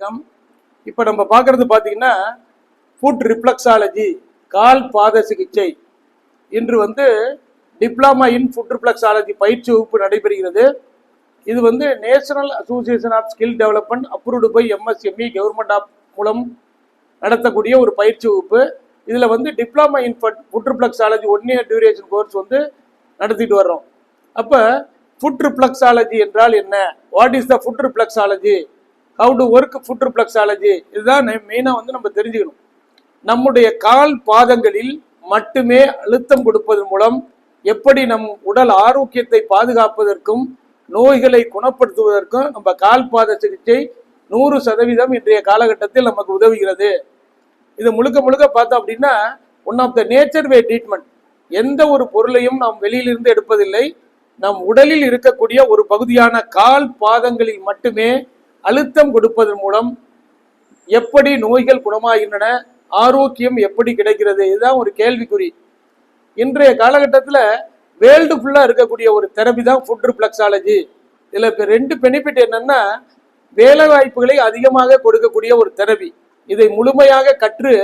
வணக்கம். இப்போ நம்ம பார்க்கறது பார்த்தீங்கன்னா ஃபுட் ரிப்ளக்ஸாலஜி கால் பாத சிகிச்சை இன்று வந்து டிப்ளமா இன் ஃபுட் ரிஃப்ளக்ஸாலஜி பயிற்சி வகுப்பு நடைபெறுகிறது. இது வந்து national association of skill development approved by MSME government of மூலம் நடத்தக்கூடிய ஒரு பயிற்சி வகுப்பு. இதில் வந்து diploma in foot reflexology one year duration course வந்து நடத்திட்டு வர்றோம். அப்போ ஃபுட் ரிப்ளக்ஸாலஜி என்றால் என்ன? What is the foot reflexology how to work foot reflexology இதுதான் மெயினாக வந்து நம்ம தெரிஞ்சுக்கணும். நம்முடைய கால் பாதங்களில் மட்டுமே அழுத்தம் கொடுப்பதன் மூலம் எப்படி நம் உடல் ஆரோக்கியத்தை பாதுகாப்பதற்கும் நோய்களை குணப்படுத்துவதற்கும் நம்ம கால் பாத சிகிச்சை நூறு சதவீதம் இன்றைய காலகட்டத்தில் நமக்கு உதவுகிறது. இது முழுக்க முழுக்க பார்த்தோம் அப்படின்னா one of the nature way treatment எந்த ஒரு பொருளையும் நாம் வெளியிலிருந்து எடுப்பதில்லை. நம் உடலில் இருக்கக்கூடிய ஒரு பகுதியான கால் பாதங்களில் மட்டுமே அழுத்தம் கொடுப்பதன் மூலம் எப்படி நோய்கள் குணமாகின்றன ஆரோக்கியம் எப்படி கிடைக்கிறது இதுதான் ஒரு கேள்விக்குறி. இன்றைய காலகட்டத்தில் வேர்ல்டு ஃபுல்லாக இருக்கக்கூடிய ஒரு தெரபி தான் ஃபுட் ரிப்ளக்ஸாலஜி இதில் இப்போ ரெண்டு பெனிஃபிட் என்னன்னா வேலை வாய்ப்புகளை அதிகமாக கொடுக்கக்கூடிய ஒரு தெரபி இதை முழுமையாக கற்று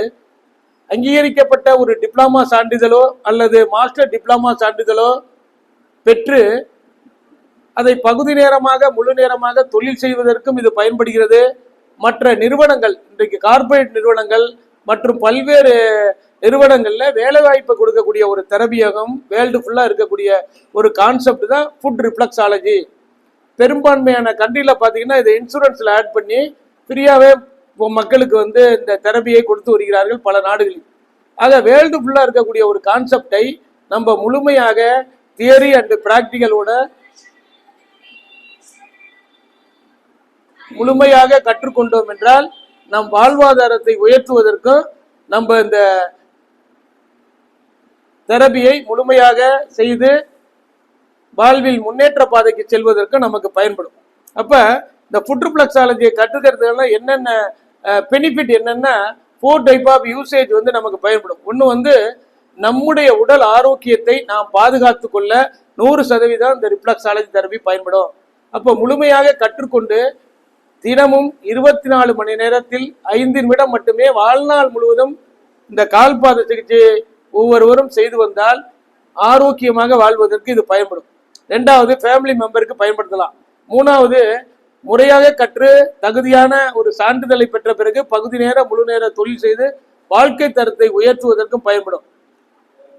அங்கீகரிக்கப்பட்ட ஒரு டிப்ளமா சான்றிதழோ அல்லது மாஸ்டர் டிப்ளமா சான்றிதழோ பெற்று அதை பகுதி நேரமாக முழு நேரமாக தொழில் செய்வதற்கும் இது பயன்படுகிறது. மற்ற நிறுவனங்கள் இன்றைக்கு கார்ப்பரேட் நிறுவனங்கள் மற்றும் பல்வேறு நிறுவனங்களில் வேலை வாய்ப்பை கொடுக்கக்கூடிய ஒரு தெரபியகம் வேர்ல்டு ஃபுல்லாக இருக்கக்கூடிய ஒரு கான்செப்ட் தான் ஃபுட் ரிஃப்ளக்ஸாலஜி பெரும்பான்மையான கண்ட்ரியில் பார்த்தீங்கன்னா இதை இன்சூரன்ஸில் ஆட் பண்ணி ஃப்ரீயாகவே இப்போ மக்களுக்கு வந்து இந்த தெரபியை கொடுத்து வருகிறார்கள் பல நாடுகளில். ஆக வேர்ல்டு ஃபுல்லாக இருக்கக்கூடிய ஒரு கான்செப்டை நம்ம முழுமையாக தியரி அண்ட் ப்ராக்டிக்கலோட முழுமையாக கற்றுக்கொண்டோம் என்றால் நம் வாழ்வாதாரத்தை உயர்த்துவதற்கும் நம்ம இந்த தெரபியை முழுமையாக செய்து வாழ்வில் முன்னேற்ற பாதைக்கு செல்வதற்கு நமக்கு பயன்படும். அப்ப இந்த புற்றுப்ளக்ஸாலஜியை கற்றுக்கிறதுனால என்னென்ன பெனிஃபிட் என்னன்னா ஃபோர் டைப் ஆஃப் யூசேஜ் வந்து நமக்கு பயன்படும். ஒன்று வந்து நம்முடைய உடல் ஆரோக்கியத்தை நாம் பாதுகாத்து கொள்ள நூறு சதவீதம் இந்த ரிப்ளக்ஸாலஜி தெரபி பயன்படும். அப்போ முழுமையாக கற்றுக்கொண்டு தினமும் இருபத்தி நாலு மணி நேரத்தில் ஐந்து நிமிடம் மட்டுமே வாழ்நாள் முழுவதும் இந்த கால்பாத சிகிச்சையை ஒவ்வொருவரும் செய்து வந்தால் ஆரோக்கியமாக வாழ்வதற்கு இது பயன்படும். ரெண்டாவது ஃபேமிலி மெம்பருக்கு பயன்படுத்தலாம். மூணாவது முறையாக கற்று தகுதியான ஒரு சான்றிதழை பெற்ற பிறகு பகுதி நேர முழு நேர தொழில் செய்து வாழ்க்கை தரத்தை உயர்த்துவதற்கும் பயன்படும்.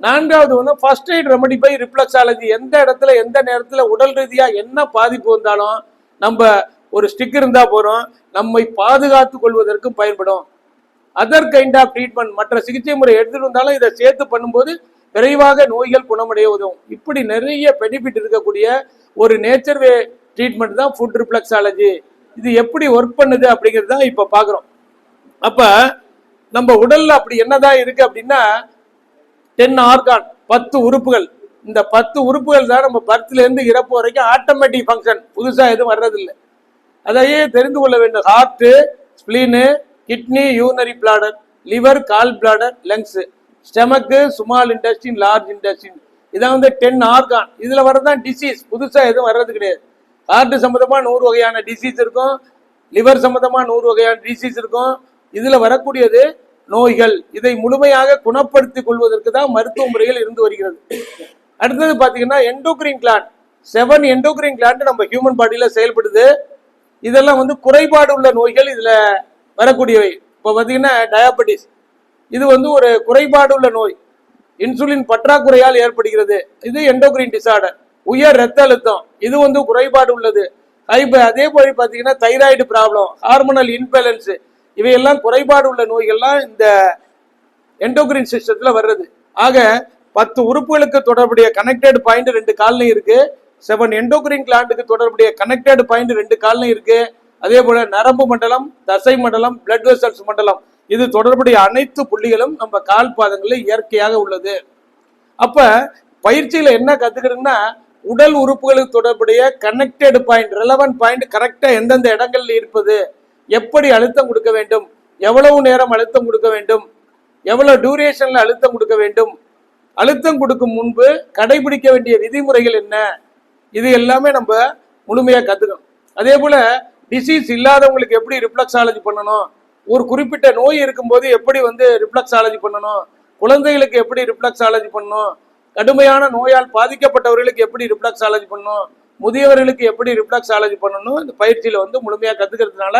நான்காவது வந்து first aid remedy by reflexology எந்த இடத்துல எந்த நேரத்தில் உடல் ரீதியாக என்ன பாதிப்பு வந்தாலும் நம்ம ஒரு ஸ்டிக் இருந்தா போறோம் நம்மை பாதுகாத்து கொள்வதற்கும் பயன்படும். அதர் கைண்ட் ஆஃப் ட்ரீட்மெண்ட் மற்ற சிகிச்சை முறை எடுத்துட்டு வந்தாலும் இதை சேர்த்து பண்ணும்போது விரைவாக நோய்கள் குணமடைய உதவும் இப்படி நிறைய பெனிஃபிட் இருக்கக்கூடிய ஒரு நேச்சர் வே ட்ரீட்மெண்ட் தான் ஃபுட் ரிப்ளெக்ஸாலஜி இது எப்படி ஒர்க் பண்ணுது அப்படிங்கிறது தான் இப்போ பார்க்குறோம். அப்போ நம்ம உடலில் அப்படி என்னதான் இருக்கு அப்படின்னா டென் ஆர்கான் பத்து உறுப்புகள். இந்த பத்து உறுப்புகள் தான் நம்ம பர்த்லேருந்து இறப்பு வரைக்கும் ஆட்டோமேட்டிக் ஃபங்க்ஷன் புதுசாக எதுவும் வர்றதில்லை. அதையே தெரிந்து கொள்ள வேண்டும். Heart spleen kidney urinary bladder liver gall bladder lungs. Stomach small intestine large intestine. இதான் வந்து டென் ஆர்கான். இதில் வரதான் டிசீஸ். புதுசாக எதுவும் வர்றது கிடையாது. ஹார்ட்டு சம்மந்தமாக நூறு வகையான டிசீஸ் இருக்கும். லிவர் சம்மந்தமாக நூறு வகையான டிசீஸ் இருக்கும். இதில் வரக்கூடியது நோய்கள். இதை முழுமையாக குணப்படுத்திக் கொள்வதற்கு தான் மருத்துவ முறைகள் இருந்து வருகிறது. அடுத்தது பார்த்தீங்கன்னா endocrine gland seven endocrine gland நம்ம ஹியூமன் பாடியில் செயல்படுது. இதெல்லாம் வந்து குறைபாடு உள்ள நோய்கள் இதில் வரக்கூடியவை இப்போ பார்த்தீங்கன்னா டயாபெட்டிஸ் இது வந்து ஒரு குறைபாடு உள்ள நோய். இன்சுலின் பற்றாக்குறையால் ஏற்படுகிறது. இது எண்டோக்ரின் டிசார்டர் உயர் ரத்த அழுத்தம். இது வந்து குறைபாடு உள்ளது. ஹைப அதே போய் பார்த்தீங்கன்னா தைராய்டு ப்ராப்ளம் ஹார்மோனல் இன்பேலன்ஸு இவையெல்லாம் குறைபாடு உள்ள நோய்கள்லாம் இந்த எண்டோக்ரின் சிஸ்டத்தில் வர்றது. ஆக பத்து உறுப்புகளுக்கு தொடர்புடைய கனெக்டட் பாயிண்ட் ரெண்டு கால்லையும் இருக்குது செவன் எண்டோக்ரின் கிளாண்டுக்கு தொடர்புடைய கனெக்டட் பாயிண்ட் ரெண்டு கால்லையும் இருக்கு. அதே போல நரம்பு மண்டலம் தசை மண்டலம் பிளட் வெசல்ஸ் மண்டலம். இது தொடர்புடைய அனைத்து புள்ளிகளும் நம்ம கால் பாதங்களில் இயற்கையாக உள்ளது. அப்ப பயிற்சியில என்ன கத்துக்கிறதுன்னா உடல் உறுப்புகளுக்கு தொடர்புடைய கனெக்டட் பாயிண்ட் ரெலவென்ட் பாயிண்ட் கரெக்டா எந்தெந்த இடங்கள்ல இருப்பது எப்படி அழுத்தம் கொடுக்க வேண்டும் எவ்வளவு நேரம் அழுத்தம் கொடுக்க வேண்டும் எவ்வளவு டியூரேஷன்ல அழுத்தம் கொடுக்க வேண்டும் அழுத்தம் கொடுக்கும் முன்பு கடைபிடிக்க வேண்டிய விதிமுறைகள் என்ன இது எல்லாமே நம்ம முழுமையாக கற்றுக்கணும் அதே போல் டிசீஸ் இல்லாதவங்களுக்கு எப்படி ரிஃப்ளக்ஸாலஜி பண்ணணும்? ஒரு குறிப்பிட்ட நோய் இருக்கும்போது எப்படி வந்து ரிஃப்ளக்ஸாலஜி பண்ணணும்? குழந்தைகளுக்கு எப்படி ரிஃப்ளக்ஸாலஜி பண்ணணும்? கடுமையான நோயால் பாதிக்கப்பட்டவர்களுக்கு எப்படி ரிஃப்ளக்ஸாலஜி பண்ணணும்? முதியவர்களுக்கு எப்படி ரிஃப்ளக்ஸாலஜி பண்ணணும்? இந்த பயிற்சியில் வந்து முழுமையாக கற்றுக்கிறதுனால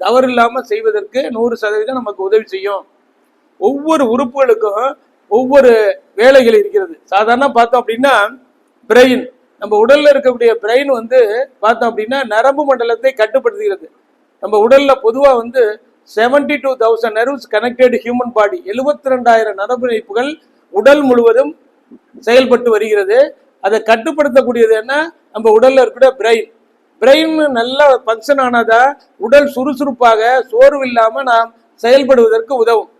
தவறு இல்லாமல் செய்வதற்கு நூறு சதவீதம் நமக்கு உதவி செய்யும். ஒவ்வொரு உறுப்புகளுக்கும் ஒவ்வொரு வேலைகள் இருக்கிறது. சாதாரண பார்த்தோம் அப்படின்னா பிரெயின் நம்ம உடல்ல இருக்கக்கூடிய பிரெயின் வந்து பார்த்தோம் அப்படின்னா நரம்பு மண்டலத்தை கட்டுப்படுத்துகிறது. நம்ம உடல்ல பொதுவா வந்து 72 two thousand nerves connected human body எழுபத்தி ரெண்டாயிரம் நரம்பு இணைப்புகள் உடல் முழுவதும் செயல்பட்டு வருகிறது. அதை கட்டுப்படுத்தக்கூடியது என்ன? நம்ம உடல்ல இருக்கிற பிரெயின் பிரெயின் நல்லா ஃபங்க்ஷன் ஆனாதா உடல் சுறுசுறுப்பாக சோர்வு இல்லாம நாம் செயல்படுவதற்கு உதவும்.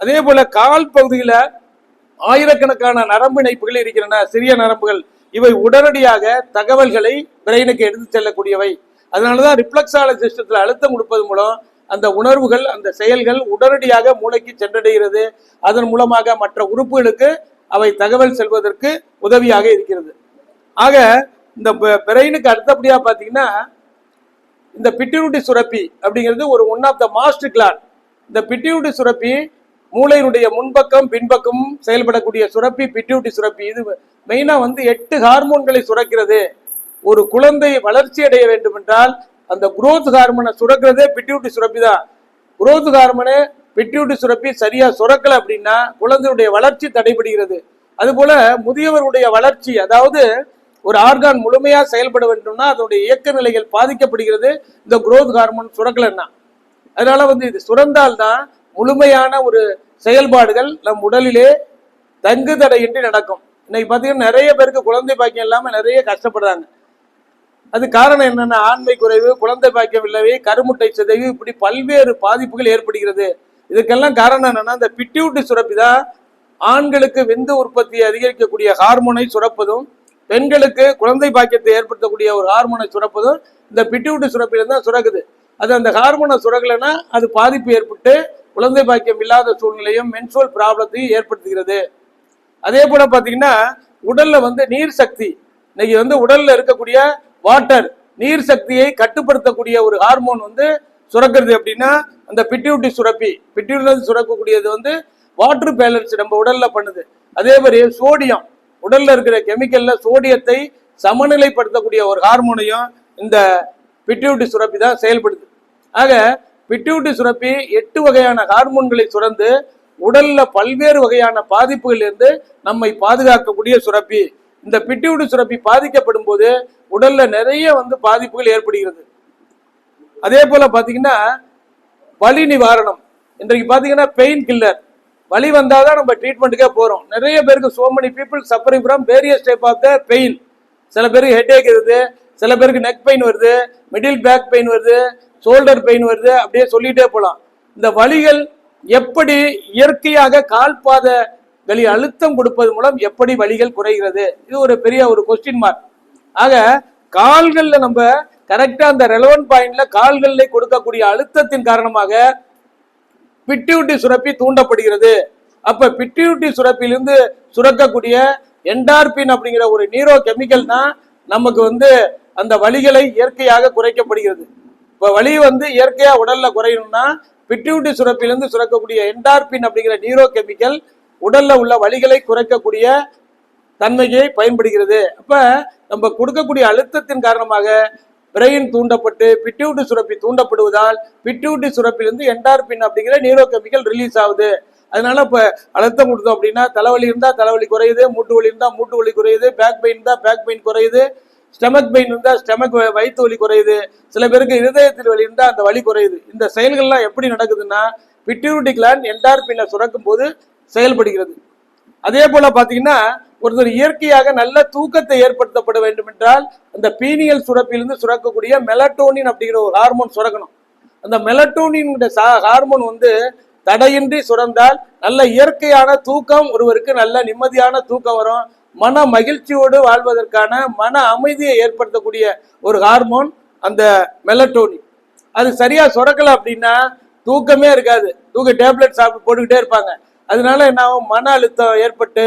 அதே போல கால் பகுதியில ஆயிரக்கணக்கான நரம்பு இணைப்புகள் இருக்கின்றன சிறிய நரம்புகள். இவை உடனடியாக தகவல்களை பிரெயினுக்கு எடுத்து செல்லக்கூடியவை. அதனாலதான் ரிஃப்ளெக்ஸாலஜி சிஸ்டத்தில் அழுத்தம் கொடுப்பது மூலம் அந்த உணர்வுகள் அந்த செயல்கள் உடனடியாக மூளைக்கு சென்றடைகிறது. அதன் மூலமாக மற்ற உறுப்புகளுக்கு அவை தகவல் செல்வதற்கு உதவியாக இருக்கிறது. ஆக இந்த பிரெயினுக்கு அடுத்தபடியாக பார்த்தீங்கன்னா இந்த பிட்டியூட்டி சுரப்பி அப்படிங்கிறது ஒரு one of the master gland இந்த பிட்டியூட்டி சுரப்பி மூளையினுடைய முன்பக்கம் பின்பக்கம் செயல்படக்கூடிய சுரப்பி பிட்யூட்டி சுரப்பி. இது மெயினா வந்து எட்டு ஹார்மோன்களை சுரக்கிறது. ஒரு குழந்தை வளர்ச்சி அடைய வேண்டும் என்றால் அந்த குரோத் ஹார்மோனை சுரக்கிறதே பிட்யூட்டி சுரப்பி தான். குரோத் ஹார்மோனு பிட்யூட்டி சுரப்பி சரியா சுரக்கல அப்படின்னா குழந்தையுடைய வளர்ச்சி தடைபடுகிறது. அதுபோல முதியவருடைய வளர்ச்சி அதாவது ஒரு ஆர்கான் முழுமையா செயல்பட வேண்டும்னா அதனுடைய இயக்க நிலைகள் பாதிக்கப்படுகிறது. இந்த குரோத் ஹார்மோன் சுரக்கலன்னா. அதனால வந்து இது சுரந்தால்தான் முழுமையான ஒரு செயல்பாடுகள் நம் உடலிலே தங்கு தடையின்றி நடக்கும். இன்னைக்கு பார்த்தீங்கன்னா நிறைய பேருக்கு குழந்தை பாக்கியம் இல்லாமல் நிறைய கஷ்டப்படுறாங்க. அது காரணம் என்னென்னா ஆண்மை குறைவு குழந்தை பாக்கியம் இல்லவே கருமுட்டை சிதைவு இப்படி பல்வேறு பாதிப்புகள் ஏற்படுகிறது. இதுக்கெல்லாம் காரணம் என்னென்னா இந்த பிட்யூட்டி சுரப்பி தான் ஆண்களுக்கு விந்து உற்பத்தியை அதிகரிக்கக்கூடிய ஹார்மோனை சுரப்பதும் பெண்களுக்கு குழந்தை பாக்கியத்தை ஏற்படுத்தக்கூடிய ஒரு ஹார்மோனை சுரப்பதும் இந்த பிட்யூட்டி சுரப்பில தான் சுரக்குது. அது அந்த ஹார்மோனை சுரக்கலைன்னா அது பாதிப்பு ஏற்பட்டு குழந்தை பாக்கியம் இல்லாத சூழ்நிலையும் மென்சுவல் ப்ராப்ளத்தையும் ஏற்படுத்துகிறது. அதே போல பாத்தீங்கன்னா உடல்ல வந்து நீர் சக்தி இன்னைக்கு வந்து உடல்ல இருக்கக்கூடிய வாட்டர் நீர் சக்தியை கட்டுப்படுத்தக்கூடிய ஒரு ஹார்மோன் வந்து சுரக்கிறது அப்படின்னா அந்த பிட்யூட்டி சுரப்பி பிட்யூட்டி சுரக்கக்கூடியது வந்து வாட்டர் பேலன்ஸ் நம்ம உடல்ல பண்ணுது. அதே மாதிரி சோடியம் உடல்ல இருக்கிற கெமிக்கல்ல சோடியத்தை சமநிலைப்படுத்தக்கூடிய ஒரு ஹார்மோனையும் இந்த பிட்யூட்டி சுரப்பி தான் செயல்படுது. ஆக பிட்யூட்டி சுரப்பி எட்டு வகையான ஹார்மோன்களை சுரந்து உடல்ல பல்வேறு வகையான பாதிப்புகள் இருந்து நம்மை பாதுகாக்கக்கூடிய சுரப்பி. இந்த பிட்யூட்டி சுரப்பி பாதிக்கப்படும் போது உடல்ல நிறைய வந்து பாதிப்புகள் ஏற்படுகிறது. அதே போல பாத்தீங்கன்னா வலி நிவாரணம். இன்றைக்கு பாத்தீங்கன்னா பெயின் கில்லர் வலி வந்தாதான் நம்ம ட்ரீட்மெண்ட்டுக்கே போறோம். நிறைய பேருக்கு so many people suffering from various type of the pain சில பேருக்கு ஹெட் வருது சில பேருக்கு நெக் பெயின் வருது மிடில் பேக் பெயின் வருது ஷோல்டர் பெயின் வருது அப்படியே சொல்லிட்டே போகலாம் இந்த வலிகள் எப்படி இயற்கையாக கால்பாதங்களில் அழுத்தம் கொடுப்பது மூலம் எப்படி வலிகள் குறைகிறது? இது ஒரு பெரிய ஒரு கொஸ்டின் மார்க் ஆக கால்கள்ல நம்ம கரெக்டா அந்த ரெலவன் பாயிண்ட்ல கால்கள்ல கொடுக்கக்கூடிய அழுத்தத்தின் காரணமாக பிட்யூட்டி சுரப்பி தூண்டப்படுகிறது. அப்ப பிட்யூட்டி சுரப்பிலிருந்து சுரக்கக்கூடிய என்டார்பின் அப்படிங்கிற ஒரு நீரோ கெமிக்கல் தான் நமக்கு வந்து அந்த வலிகளை இயற்கையாக குறைக்கப்படுகிறது. இப்ப வலி வந்து இயற்கையா உடல்ல குறையணும்னா பிட்யூட்டி சுரப்பிலிருந்து சுரக்கக்கூடிய என்டார்பின் அப்படிங்கிற நீரோ கெமிக்கல் உடல்ல உள்ள வலிகளை குறைக்கக்கூடிய தன்மையை பயன்படுகிறது. அப்ப நம்ம கொடுக்கக்கூடிய அழுத்தத்தின் காரணமாக பிரெயின் தூண்டப்பட்டு பிட்யூட்டி சுரப்பி தூண்டப்படுவதால் பிட்யூட்டி சுரப்பிலிருந்து என்டார்பின் அப்படிங்கிற நீரோ கெமிக்கல் ரிலீஸ் ஆகுது. அதனால இப்ப அழுத்தம் கொடுத்தோம் அப்படின்னா தலைவலி இருந்தால் தலைவலி குறையுது மூட்டு வலி இருந்தால் மூட்டு வலி குறையுது பேக் பெயின் இருந்தால் பேக் பெயின் குறையுது ஸ்டெமக் பெயின் இருந்தால் ஸ்டெமக் வயிற்று வலி குறையுது. சில பேருக்கு இருதயத்தில் வலி இருந்தால் அந்த வலி குறையுது. இந்த செயல்கள்லாம் எப்படி நடக்குதுன்னா பிட்யூட்டி கிளான் என்டார்பினை சுரக்கும் போது செயல்படுகிறது. அதே போல பாத்தீங்கன்னா ஒருத்தர் இயற்கையாக நல்ல தூக்கத்தை ஏற்படுத்தப்பட வேண்டும் என்றால் அந்த பீனியல் சுரப்பிலிருந்து சுரக்கக்கூடிய மெலட்டோனின் அப்படிங்கிற ஒரு ஹார்மோன் சுரக்கணும். அந்த மெலட்டோனின் ஹார்மோன் வந்து தடையின்றி சுரந்தால் நல்ல இயற்கையான தூக்கம் ஒருவருக்கு நல்ல நிம்மதியான தூக்கம் வரும். மன மகிழ்ச்சியோடு வாழ்வதற்கான மன அமைதியை ஏற்படுத்தக்கூடிய ஒரு ஹார்மோன் அந்த மெலட்டோனி அது சரியா சுரக்கல அப்படின்னா தூக்கமே இருக்காது. தூக்க டேப்லெட் சாப்பிட்டு போட்டுக்கிட்டே இருப்பாங்க. அதனால என்ன ஆகும்? மன அழுத்தம் ஏற்பட்டு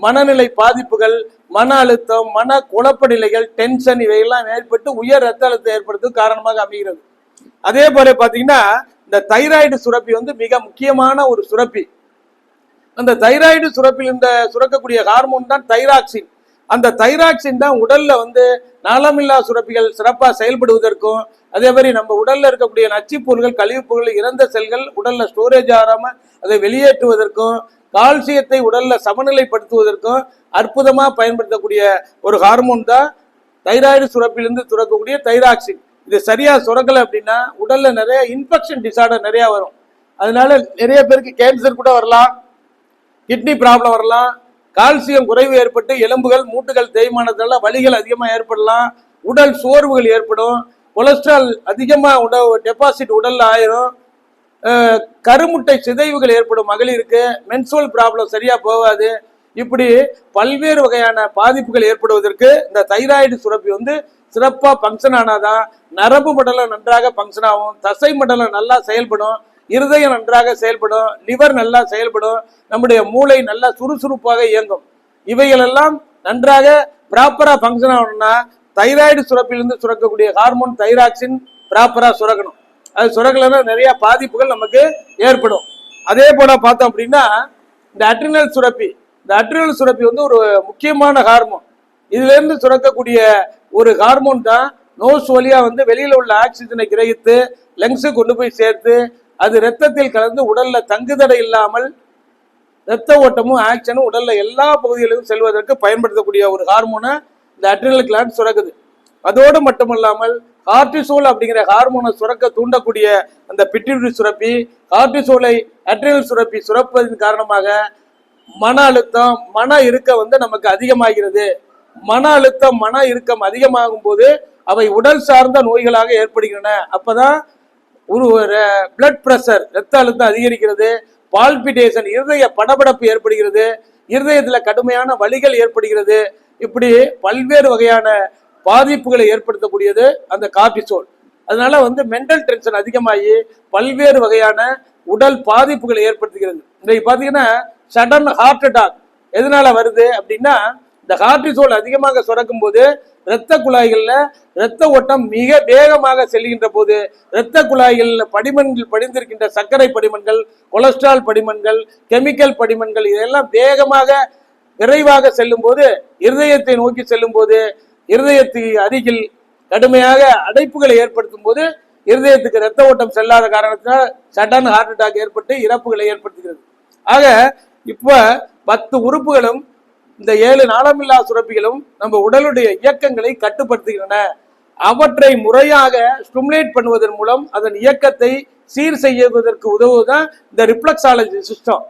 மனநிலை பாதிப்புகள் மன அழுத்தம் மன குழப்ப நிலைகள் டென்ஷன் இவையெல்லாம் ஏற்பட்டு உயர் ரத்த அழுத்தம் ஏற்படுறதுக்கு காரணமாக அமைகிறது. அதே போல பாத்தீங்கன்னா இந்த தைராய்டு சுரப்பி வந்து மிக முக்கியமான ஒரு சுரப்பி. அந்த தைராய்டு சுரப்பில் இந்த சுரக்கக்கூடிய ஹார்மோன் தான் தைராக்சின். அந்த தைராக்சின் தான் உடல்ல வந்து நாளமில்லா சுரப்பிகள் சிறப்பாக செயல்படுவதற்கும் அதே மாதிரி நம்ம உடல்ல இருக்கக்கூடிய நச்சுப்பொருள்கள் கழிவுப்பொருள் இறந்த செல்கள் உடல்ல ஸ்டோரேஜ் ஆகாம அதை வெளியேற்றுவதற்கும் கால்சியத்தை உடல்ல சமநிலைப்படுத்துவதற்கும் அற்புதமா பயன்படுத்தக்கூடிய ஒரு ஹார்மோன் தான் தைராய்டு சுரப்பிலிருந்து சுரக்கக்கூடிய தைராக்சின். இது சரியா சுரக்கல அப்படின்னா உடல்ல நிறைய இன்ஃபெக்ஷன் டிசார்டர் நிறைய வரும். அதனால நிறைய பேருக்கு கேன்சர் கூட வரலாம். கிட்னி ப்ராப்ளம் வரலாம் கால்சியம் குறைவு ஏற்பட்டு எலும்புகள் மூட்டுகள் தேய்மானத்தால வலிகள் அதிகமாக ஏற்படலாம் உடல் சோர்வுகள் ஏற்படும் கொலஸ்ட்ரால் அதிகமாக உட டெபாசிட் உடலில் ஆயிரும் கருமுட்டை சிதைவுகள் ஏற்படும் மகளிருக்கு மென்சுவல் ப்ராப்ளம் சரியாக போகாது இப்படி பல்வேறு வகையான பாதிப்புகள் ஏற்படுவதற்கு இந்த தைராய்டு சுரப்பி வந்து சிறப்பாக ஃபங்க்ஷன் ஆனாதான் நரம்பு மண்டலம் நன்றாக ஃபங்க்ஷன் ஆகும் தசை மண்டலம் நல்லா செயல்படும் இருதயம் நன்றாக செயல்படும் லிவர் நல்லா செயல்படும் நம்முடைய மூளை நல்லா சுறுசுறுப்பாக இயங்கும். இவைகளெல்லாம் நன்றாக ப்ராப்பராக ஃபங்க்ஷன் ஆகணும்னா தைராய்டு சுரப்பிலிருந்து சுரக்கக்கூடிய ஹார்மோன் தைராக்சின் ப்ராப்பராக சுரக்கணும். அது சுரக்கலைன்னா நிறைய பாதிப்புகள் நமக்கு ஏற்படும். அதே போல பார்த்தோம் அப்படின்னா இந்த அட்ரினல் சுரப்பி இந்த அட்ரினல் சுரப்பி வந்து ஒரு முக்கியமான ஹார்மோன் இதுலேருந்து சுரக்கக்கூடிய ஒரு ஹார்மோன் தான் நோஸ் வழியாக வந்து வெளியில் உள்ள ஆக்சிஜனை கிரகித்து லங்ஸுக்கு கொண்டு போய் சேர்த்து அது ரத்தத்தில் கலந்து உடல்ல தங்குதடை இல்லாமல் ரத்த ஓட்டமும் ஆக்ஷனும் உடல்ல எல்லா பகுதிகளிலும் செல்வதற்கு பயன்படுத்தக்கூடிய ஒரு ஹார்மோனை இந்த அட்ரினல் கிளாண்ட் சுரக்குது. அதோடு மட்டுமல்லாமல் கார்டிசோல் அப்படிங்கிற ஹார்மோனை சுரக்க தூண்டக்கூடிய அந்த பிட்யூட்டரி சுரப்பி கார்டிசோலை அட்ரினல் சுரப்பி சுரப்பதன் காரணமாக மன அழுத்தம் மன இறுக்கம் வந்து நமக்கு அதிகமாகிறது. மன அழுத்தம் மன இறுக்கம் அதிகமாகும் போது அவை உடல் சார்ந்த நோய்களாக ஏற்படுகின்றன. அப்பதான் ஒரு பிளட் ப்ரெஷர் ரத்த அழுத்தம் அதிகரிக்கிறது பால்பிடேஷன் இருதய படபடப்பு ஏற்படுகிறது இருதயத்தில் கடுமையான வலிகள் ஏற்படுகிறது. இப்படி பல்வேறு வகையான பாதிப்புகளை ஏற்படுத்தக்கூடியது அந்த கார்டிசோல் அதனால வந்து மென்டல் டென்ஷன் அதிகமாகி பல்வேறு வகையான உடல் பாதிப்புகளை ஏற்படுத்துகிறது. இன்னைக்கு பார்த்தீங்கன்னா சடன் ஹார்ட் அட்டாக் எதனால வருது அப்படின்னா இந்த கார்டிசோல் அதிகமாக சுரக்கும் போது இரத்த குழாய்களில் இரத்த ஓட்டம் மிக வேகமாக செல்கின்ற போது இரத்த குழாய்களில் படிமன்கள் படிந்திருக்கின்ற சர்க்கரை படிமன்கள் கொலஸ்ட்ரால் படிமன்கள் கெமிக்கல் படிமன்கள் இதெல்லாம் வேகமாக விரைவாக செல்லும் போது இருதயத்தை நோக்கி செல்லும் போது இருதயத்துக்கு அருகில் கடுமையாக அடைப்புகளை ஏற்படுத்தும் போது இருதயத்துக்கு இரத்த ஓட்டம் செல்லாத காரணத்தினால் சடன் ஹார்ட் அட்டாக் ஏற்பட்டு இறப்புகளை ஏற்படுத்துகிறது. ஆக இப்போ பத்து உறுப்புகளும் இந்த ஏழு நாளமில்லா சுரப்பிகளும் நம்ம உடலுடைய இயக்கங்களை கட்டுப்படுத்துகின்றன. அவற்றை முறையாக ஸ்டிமுலேட் பண்ணுவதன் மூலம் அதன் இயக்கத்தை சீர் செய்வதற்கு உதவுவதுதான் இந்த ரிப்ளக்ஸாலஜி சிஸ்டம்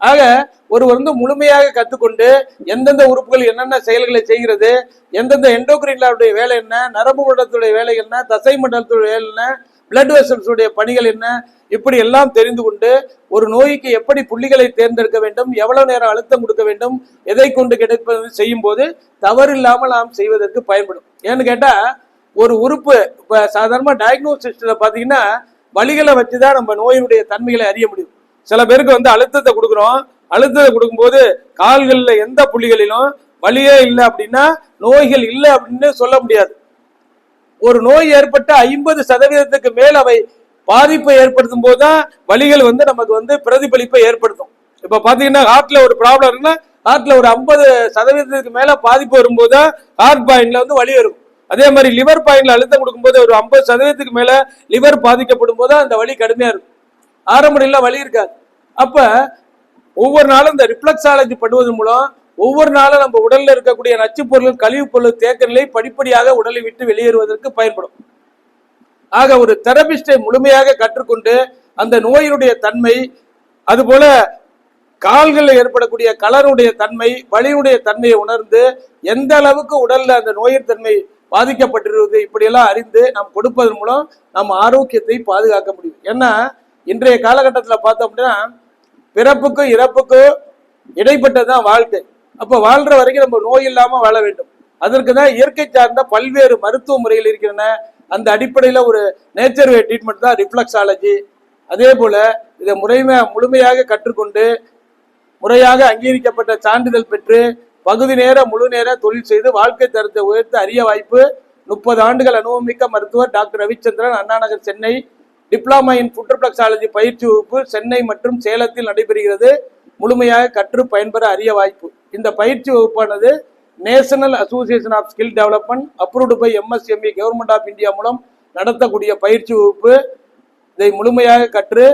ஆக ஒருவர் வந்து முழுமையாக கற்றுக்கொண்டு எந்தெந்த உறுப்புகள் என்னென்ன செயல்களை செய்கிறது எந்தெந்த எண்டோக்ரின்லாவுடைய வேலை என்ன நரம்பு மண்டலத்துடைய வேலை என்ன தசை மண்டலத்துடைய வேலை என்ன பிளட் வெசல்ஸுடைய பணிகள் என்ன? இப்படி எல்லாம் தெரிந்து கொண்டு ஒரு நோய்க்கு எப்படி புள்ளிகளை தேர்ந்தெடுக்க வேண்டும்? எவ்வளவு நேரம் அழுத்தம் கொடுக்க வேண்டும்? எதை கொண்டு கிடைப்பது செய்யும் போது தவறில்லாமல் நாம் செய்வதற்கு பயன்படும். ஏன்னு கேட்டா ஒரு உறுப்பு இப்ப சாதாரணமா டயக்னோசிஸ்ல பாத்தீங்கன்னா வலிகளை வச்சுதான் நம்ம நோயினுடைய தன்மைகளை அறிய முடியும். சில பேருக்கு வந்து அழுத்தத்தை கொடுக்குறோம். அழுத்தத்தை கொடுக்கும்போது கால்களில் எந்த புள்ளிகளிலும் வலியே இல்லை அப்படின்னா நோய்கள் இல்லை அப்படின்னு சொல்ல முடியாது. ஒரு நோய் ஏற்பட்ட ஐம்பது சதவீதத்துக்கு மேல் அவை பாதிப்பை ஏற்படுத்தும் போதுதான் வலிகள் வந்து நமக்கு வந்து பிரதிபலிப்பை ஏற்படுத்தும். இப்ப பாத்தீங்கன்னா ஹார்ட்ல ஒரு ப்ராப்ளம் இருக்குன்னா ஹார்ட்ல ஒரு ஐம்பது சதவீதத்துக்கு மேல பாதிப்பு வரும்போது தான் ஹார்ட் பாயிண்ட்ல வந்து வலி இருக்கும் அதே மாதிரி லிவர் பாயிண்ட்ல அழுத்தம் கொடுக்கும்போது ஒரு ஐம்பது சதவீதத்துக்கு மேல லிவர் பாதிக்கப்படும் போது அந்த வலி கடுமையா இருக்கும். ஆரம்படியில் வலி இருக்காது. அப்ப ஒவ்வொரு நாளும் இந்த ரிஃப்ளக்ஸாலஜி பண்ணுவதன் மூலம் ஒவ்வொரு நாளும் நம்ம உடல்ல இருக்கக்கூடிய நச்சு பொருள் கழிவுப் பொருள் தேக்க நிலை படிப்படியாக உடலை விட்டு வெளியேறுவதற்கு பயன்படும். ஆக ஒரு தெரபிஸ்டை முழுமையாக கற்றுக்கொண்டு அந்த நோயினுடைய தன்மை அதுபோல கால்களில் ஏற்படக்கூடிய கலருடைய தன்மை வலியுடைய தன்மையை உணர்ந்து எந்த அளவுக்கு உடல்ல அந்த நோயின் தன்மை பாதிக்கப்பட்டிருக்கிறது இப்படியெல்லாம் அறிந்து நாம் கொடுப்பதன் மூலம் நம்ம ஆரோக்கியத்தை பாதுகாக்க முடியும். ஏன்னா இன்றைய காலகட்டத்தில் பார்த்தோம் அப்படின்னா பிறப்புக்கும் இறப்புக்கும் இடைப்பட்டதுதான் வாழ்க்கை. அப்போ வாழ்ற வரைக்கும் நம்ம நோய் இல்லாமல் வாழ வேண்டும். அதற்கு தான் இயற்கை சார்ந்த பல்வேறு மருத்துவ முறைகள் இருக்கின்றன. அந்த அடிப்படையில் ஒரு நேச்சர் வே ட்ரீட்மெண்ட் தான் ரிஃப்ளக்ஸாலஜி அதே போல் இதை முறைமை முழுமையாக கற்றுக்கொண்டு முறையாக அங்கீகரிக்கப்பட்ட சான்றிதழ் பெற்று பகுதி நேர முழு நேர தொழில் செய்து வாழ்க்கை தரத்தை உயர்த்த அரிய வாய்ப்பு முப்பது ஆண்டுகள் அனுபவமிக்க மருத்துவர் doctor Ravichandran Annanagar Chennai. Diploma in foot reflexology பயிற்சி வகுப்பு சென்னை மற்றும் சேலத்தில் நடைபெறுகிறது. முழுமையாக கற்று பயன்பெற அரிய வாய்ப்பு. இந்த பயிற்சி வகுப்பானது national association of skill development approved by MSME government of India மூலம் நடத்தக்கூடிய பயிற்சி வகுப்பு. இதை முழுமையாக கற்று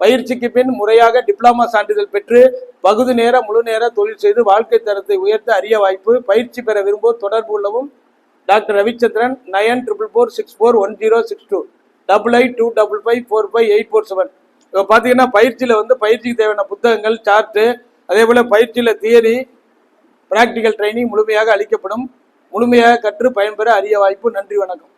பயிற்சிக்கு பின் முறையாக டிப்ளமா சான்றிதழ் பெற்று பகுதி நேர முழு நேர தொழில் செய்து வாழ்க்கை தரத்தை உயர்த்த அரிய வாய்ப்பு. பயிற்சி பெற விரும்புவோர் தொடர்பு கொள்ளவும். Doctor Ravichandran nine triple four six four one zero six two double eight two double five four five eight four seven இப்போ பார்த்தீங்கன்னா பயிற்சியில் வந்து பயிற்சிக்கு தேவையான புத்தகங்கள் சார்ட்டு அதே போல் பயிற்சியில் தியரி ப்ராக்டிக்கல் ட்ரைனிங் முழுமையாக அளிக்கப்படும். முழுமையாக கற்று பயன்பெற அரிய வாய்ப்பு நன்றி வணக்கம்.